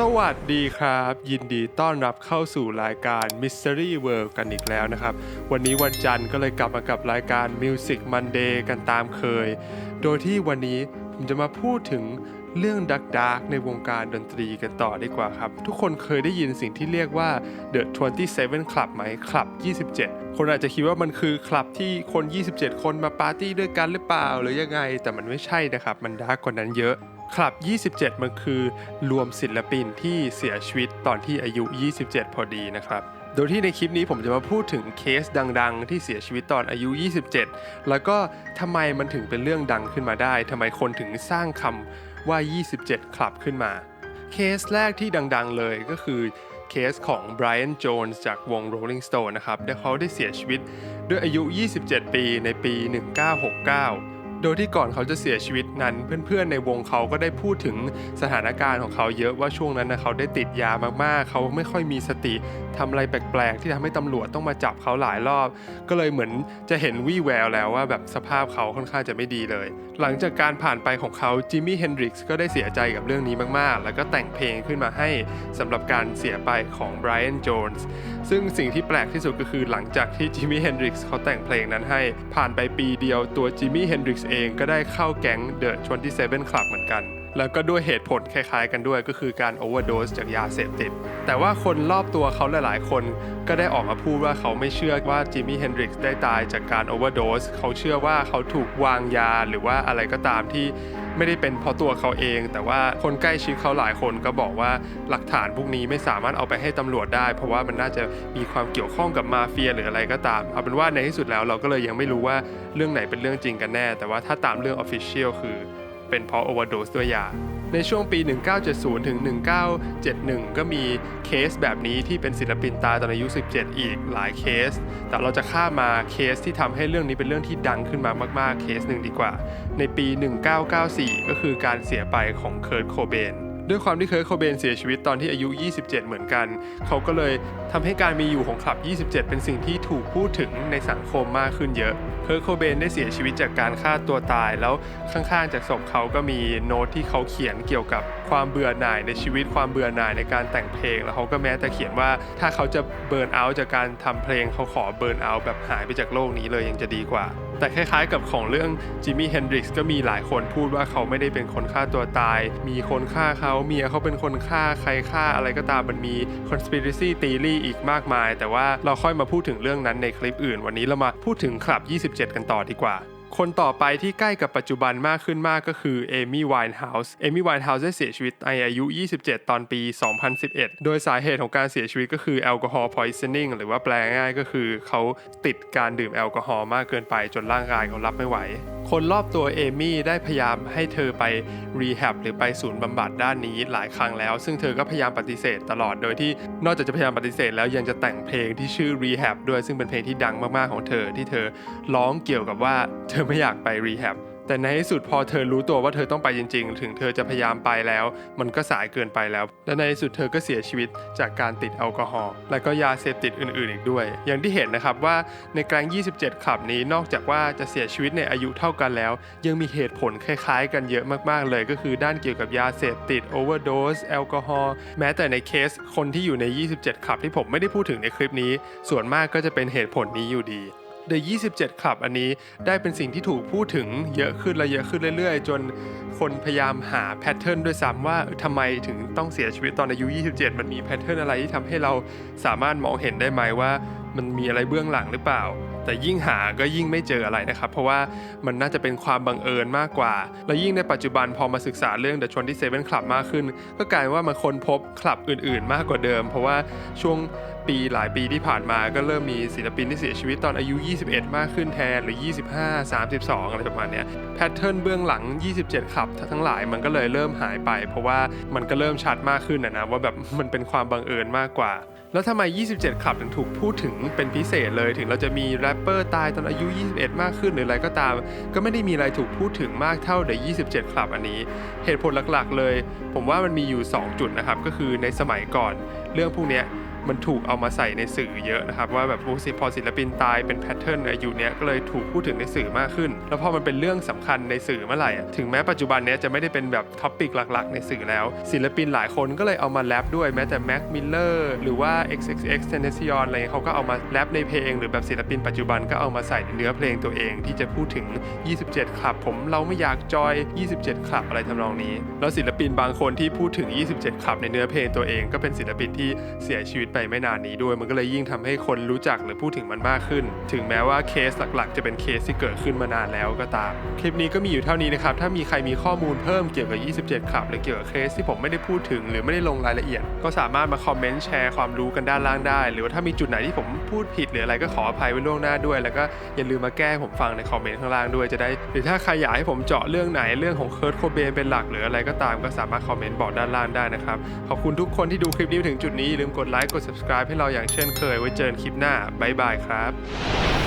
สวัสดีครับ ยินดีต้อนรับเข้าสู่รายการ Mystery World กันอีกแล้วนะครับ วันนี้วันจันทร์ก็เลยกลับมากับรายการ Music Monday กันตามเคย โดยที่วันนี้ผมจะมาพูดถึงเรื่องดักดักในวงการดนตรีกันต่อดีกว่าครับ ทุกคนเคยได้ยินสิ่งที่เรียกว่า The 27 Club ไหมคลับ 27 คนอาจจะคิดว่ามันคือคลับที่คน 27 คนมาปาร์ตี้ด้วยกันหรือเปล่า หรือยังไงแต่มันไม่ใช่นะครับ มันดาร์กกว่านั้นเยอะ คลับ 27 มันคือรวมศิลปินที่เสียชีวิตตอนที่อายุ 27 พอดีนะครับ โดยที่ในคลิปนี้ผมจะมาพูดถึงเคสดัง ๆ ที่เสียชีวิตตอนอายุ 27 แล้วก็ทำไมมันถึงเป็นเรื่องดังขึ้นมาได้ทำไมคนถึงสร้างคำว่า 27 คลับขึ้นมา เคสแรกที่ดัง ๆ เลยก็คือเคสของ Brian Jones จากวง Rolling Stone นะครับเขาได้เสียชีวิตด้วยอายุ 27 ปีในปี 1969 โดยที่ก่อนเขาจะเสียชีวิตนั้น เพื่อนๆในวงเขาก็ได้พูดถึงสถานการณ์ของเขาเยอะว่าช่วงนั้นนะเขาได้ติดยามากๆ เขาไม่ค่อยมีสติทำอะไรแปลกๆ ที่ทำให้ตำรวจต้องมาจับเขาหลายรอบ ก็เลยเหมือนจะเห็นวี่แววแล้วว่าแบบสภาพเขาค่อนข้างจะไม่ดีเลย หลังจากการผ่านไปของเขาจิมมี่เฮนดริกส์ก็ได้เสียใจกับเรื่องนี้มากๆ แล้วก็แต่งเพลงขึ้นมาให้สำหรับการเสียไปของไบรอันโจนส์ซึ่งสิ่งที่แปลกที่สุดก็คือหลังจากที่จิมมี่เฮนดริกส์เขาแต่งเพลงนั้นให้ผ่านไปปีเดียวตัวจิมมี่เฮนดริกส์เเองก็ได้เข้าแก๊ง The 27 Club เหมือนกัน แล้วก็ด้วยเหตุผลคล้ายๆกันด้วยก็คือการโอเวอร์โดสจากยาเสพติด แต่ว่าคนรอบตัวเขาหลายๆ คนก็ได้ออกมาพูดว่าเขาไม่เชื่อว่าจิมมี่เฮนดริกส์ได้ตายจากการโอเวอร์โดสเขาเชื่อว่าเขาถูกวางยาหรือว่าอะไรก็ตามที่ ไม่ได้เป็นเพราะตัวเขาเอง แต่ว่าคนใกล้ชิดเขาหลายคนก็บอกว่าหลักฐานพวกนี้ไม่สามารถเอาไปให้ตำรวจได้ เพราะว่ามันน่าจะมีความเกี่ยวข้องกับมาเฟียหรืออะไรก็ตามเอาเป็นว่าในที่สุดแล้วเราก็เลยยังไม่รู้ว่าเรื่องไหนเป็นเรื่องจริงกันแน่ แต่ว่าถ้าตามเรื่องออฟฟิเชียลคือเป็นเพราะโอเวอร์โดสด้วยยา ในช่วงปี 1970 ถึง 1971 ก็มีเคสแบบนี้ที่เป็นศิลปินตายตอนอายุ 17 อีกหลายเคส แต่เราจะข้ามมาเคสที่ทำให้เรื่องนี้เป็นเรื่องที่ดังขึ้นมามาก ๆ เคสหนึ่งดีกว่า ในปี 1994 ก็คือการเสียไปของเคิร์ตโคเบน ด้วยความที่เคิร์โคเบนเสียชีวิตตอนที่อายุ 27 เหมือนกัน เขาก็เลยทำให้การมีอยู่ของคลับ 27 เป็นสิ่งที่ถูกพูดถึงในสังคมมากขึ้นเยอะ เคิร์โคเบนได้เสียชีวิตจากการฆ่าตัวตาย แล้วข้างๆ จากศพเขาก็มีโน้ตที่เขาเขียนเกี่ยวกับความเบื่อหน่ายในชีวิตความเบื่อหน่ายในการแต่งเพลง แล้วเขาก็แม้แต่เขียนว่าถ้าเขาจะเบิร์นเอาท์จากการทำเพลงเขาขอเบิร์นเอาท์แบบหายไปจากโลกนี้เลยยังจะดีกว่า แต่คล้ายๆกับของเรื่องจิมมี่เฮนดริกส์ก็มีหลายคนพูดว่าเขาไม่ได้เป็นคนฆ่าตัวตาย มีคนฆ่าเขาเมียเขาเป็นคนฆ่าใครฆ่าอะไรก็ตามมันมี conspiracy theory อีกมากมาย แต่ว่าเราค่อยมาพูดถึงเรื่องนั้นในคลิปอื่น วันนี้เรามาพูดถึงคลับ 27 กันต่อดีกว่า คนต่อไปที่ใกล้กับปัจจุบันมากขึ้นมากก็คือเอมี่ไวน์เฮาส์ เอมี่ไวน์เฮาส์ได้เสียชีวิตในอายุ 27 ตอนปี 2011 โดยสาเหตุของการเสียชีวิตก็คือแอลกอฮอล์พอยซ o นิ่งหรือว่าแปลง่ายก็คือเขาติดการดื่มแอลกอฮอล์มากเกินไปจนร่างกายเขารับไม่ไหว คนรอบตัวเอมี่ได้พยายามให้เธอไปรีแฮบหรือไปศูนย์บำบัดด้านนี้หลายครั้งแล้ว ซึ่งเธอก็พยายามปฏิเสธตลอดโดยที่นอกจากจะพยายามปฏิเสธแล้วยังจะแต่งเพลงที่ชื่อ Rehab ด้วยซึ่งเป็นเพลงที่ดังมากๆของเธอที่เธอร้องเกี่ยวกับว่าเธอไม่อยากไปรีแฮบ แต่ในที่สุดพอเธอรู้ตัวว่าเธอต้องไปจริง ๆ ถึงเธอจะพยายามไปแล้ว มันก็สายเกินไปแล้ว และในที่สุดเธอก็เสียชีวิตจากการติดแอลกอฮอล์และก็ยาเสพติดอื่น ๆ อีกด้วย อย่างที่เห็นนะครับว่าในแกลง 27ขับนี้นอกจากว่าจะเสียชีวิตในอายุเท่ากันแล้ว ยังมีเหตุผลคล้าย ๆ กันเยอะมากๆเลย ก็คือด้านเกี่ยวกับยาเสพติดโอเวอร์โดสแอลกอฮอล์แม้แต่ในเคสคนที่อยู่ใน 27ขับที่ผมไม่ได้พูดถึงในคลิปนี้ ส่วนมากก็จะเป็นเหตุผลนี้อยู่ดี The 27คลับอันนี้ได้เป็นสิ่งที่ถูกพูดถึงเยอะขึ้นและเยอะขึ้นเรื่อยๆ จนคนพยายามหาแพทเทิร์นด้วยซ้ำว่าทำไมถึงต้องเสียชีวิตตอนอายุ 27 มันมีแพทเทิร์นอะไรที่ทำให้เราสามารถมองเห็นได้ไหมว่า มันมีอะไรเบื้องหลังหรือเปล่า แต่ยิ่งหาก็ยิ่งไม่เจออะไรนะครับ เพราะว่ามันน่าจะเป็นความบังเอิญมากกว่า แล้วยิ่งในปัจจุบันพอมาศึกษาเรื่อง The 27 Club มากขึ้น ก็กลายว่ามันค้นพบคลับอื่นๆ มากกว่าเดิม เพราะว่าช่วงปีหลายปีที่ผ่านมาก็เริ่มมีศิลปินที่เสียชีวิตตอนอายุ 21 มากขึ้นแทนหรือ 25 32 อะไรประมาณนี้แพทเทิร์นเบื้องหลัง 27คลับทั้งหลายมันก็เลยเริ่มหายไป เพราะว่ามันก็เริ่มชัดมากขึ้นนะนะว่าแบบมันเป็นความบังเอิญมากกว่า แล้วทำไม 27 คลับถึงถูกพูดถึงเป็นพิเศษเลย ถึงเราจะมีแรปเปอร์ตายตอนอายุ 21 มากขึ้นหรืออะไรก็ตาม ก็ไม่ได้มีอะไรถูกพูดถึงมากเท่าเด27 คลับอันนี้ เหตุผลหลักๆเลย ผมว่ามันมีอยู่ 2 จุดนะครับ ก็คือในสมัยก่อนเรื่องพวกนี้ มันถูกเอามาใส่ในสื่อเยอะนะครับ ว่าแบบพวกพอศิลปินตายเป็นแพทเทิร์นอายุเนี้ยก็เลยถูกพูดถึงในสื่อมากขึ้น แล้วพอมันเป็นเรื่องสำคัญในสื่อเมื่อไหร่อะถึงแม้ปัจจุบันเนี้ยจะไม่ได้เป็นแบบท็อปิกหลัก ๆ ในสื่อแล้ว ศิลปินหลายคนก็เลยเอามาแรปด้วยแม้แต่แม็กมิลเลอร์หรือว่า XXX Tentacion อะไรเงี้ยเขาก็เอามาแรปในเพลง หรือแบบศิลปินปัจจุบันก็เอามาใส่ในเนื้อเพลงตัวเองที่จะพูดถึง 27คลับผมเราไม่อยากจอย 27คลับอะไรทำนองนี้ แล้วศิลปินบางคนที่พูดถึง 27คลับในเนื้อเพลงตัวเองก็เป็นศิลปินที่เสียชีวิตไปไม่นานนี้ด้วย มันก็เลยยิ่งทำให้คนรู้จักหรือพูดถึงมันมากขึ้น ถึงแม้ว่าเคสหลักๆ จะเป็นเคสที่เกิดขึ้นมานานแล้วก็ตาม คลิปนี้ก็มีอยู่เท่านี้นะครับ ถ้ามีใครมีข้อมูลเพิ่มเกี่ยวกับ 27คลับหรือเกี่ยวกับเคสที่ผมไม่ได้พูดถึง หรือไม่ได้ลงรายละเอียด ก็สามารถมาคอมเมนต์แชร์ความรู้กันด้านล่างได้ หรือว่าถ้ามีจุดไหนที่ผมพูดผิดหรืออะไรก็ขออภัยไว้ล่วงหน้าด้วย แล้วก็อย่าลืมมาแก้ผมฟังในคอมเมนต์ข้างล่างด้วยจะได้ หรือถ้าใครอยากให้ผมเจาะเรื่องไหนเรื่องของเคิร์ตโคเบนเป็นหลักหรืออะไรก็ตามก็สามารถคอมเมนต์บอกด้านล่างได้นะครับขอบคุณทุกคนที่ดูคลิปนี้ถึงจุดนี้อย่าลืมกดไลค์กด subscribe ให้เราอย่างเช่นเคยไว้เจอกันคลิปหน้าบ๊ายบายครับ